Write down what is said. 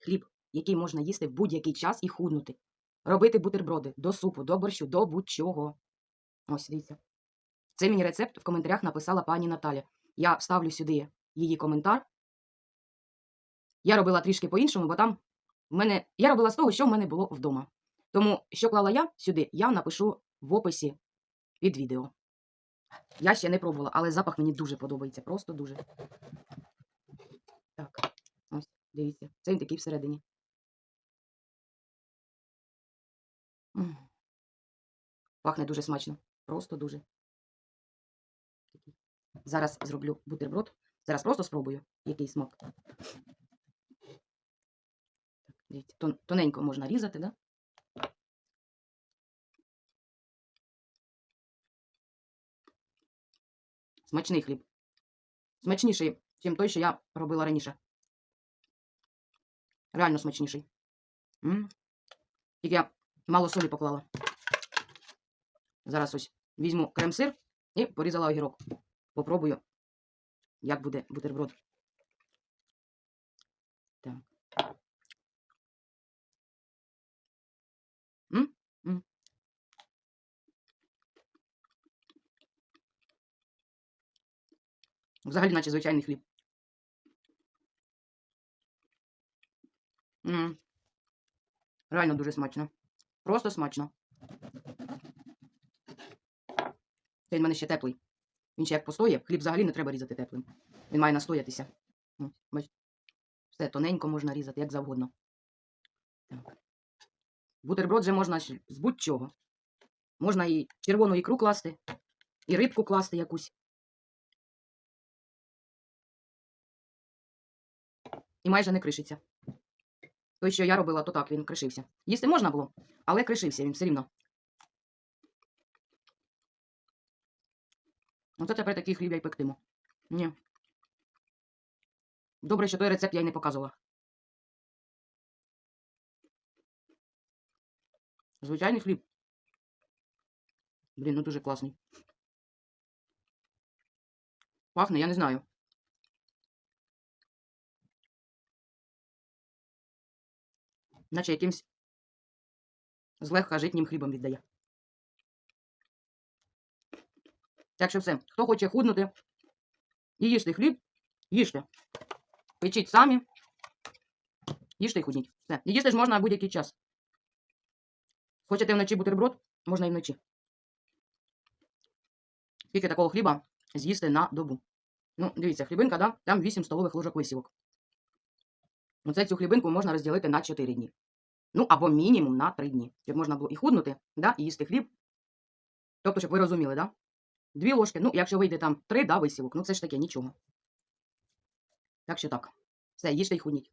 хліб, який можна їсти в будь-який час і худнути. Робити бутерброди до супу, до борщу, до будь-чого. Ось дивіться. Це мені рецепт в коментарях написала пані Наталя. Я вставлю сюди її коментар. Я робила трішки по-іншому, бо там в мене. Я робила з того, що в мене було вдома. Тому, що клала я сюди, я напишу в описі під відео. Я ще не пробувала, але запах мені дуже подобається. Просто дуже. Дивіться. Це він такий всередині. Пахне дуже смачно. Просто дуже. Зараз зроблю бутерброд. Зараз просто спробую, який смак. Дивіться, тоненько можна різати, да? Смачний хліб. Смачніший, ніж той, що я робила раніше. Реально смачніший. М. Тільки я мало солі поклала. Зараз ось візьму крем-сир і порізала огірок. Попробую, як буде бутерброд. Так. М? М. Взагалі, наче звичайний хліб. М. Реально дуже смачно. Просто смачно. Це він в мене ще теплий. Він ще як постоє, хліб взагалі не треба різати теплим. Він має настоятися. Все тоненько можна різати, як завгодно. Так. Бутерброд же можна з будь-чого. Можна і червону ікру класти, і рибку класти якусь. І майже не кришиться. Той, що я робила, то так він кришився. Їсти можна було, але кришився він все рівно. Оце тепер такий хліб я й пектиму. Ні. Добре, що той рецепт я й не показувала. Звичайний хліб. Блін, ну дуже класний. Пахне, я не знаю. Наче якимсь злегка житнім хлібом віддає. Так що все, хто хоче худнути і їсти хліб, їжте. Печіть самі. Їжте і худніть. Все. І їсти ж можна будь-який час. Хочете вночі бутерброд, можна і вночі. Скільки такого хліба з'їсти на добу. Ну, дивіться, хлібинка, да? там 8 столових ложок висівок. Оце цю хлібинку можна розділити на 4 дні. Ну, або мінімум на 3 дні. Щоб можна було і худнути, да? і їсти хліб. Тобто, щоб ви розуміли, да? Дві ложки, ну, якщо вийде там три, да, висівок, ну це ж таке нічого. Так що так. Все, їжте й худніть.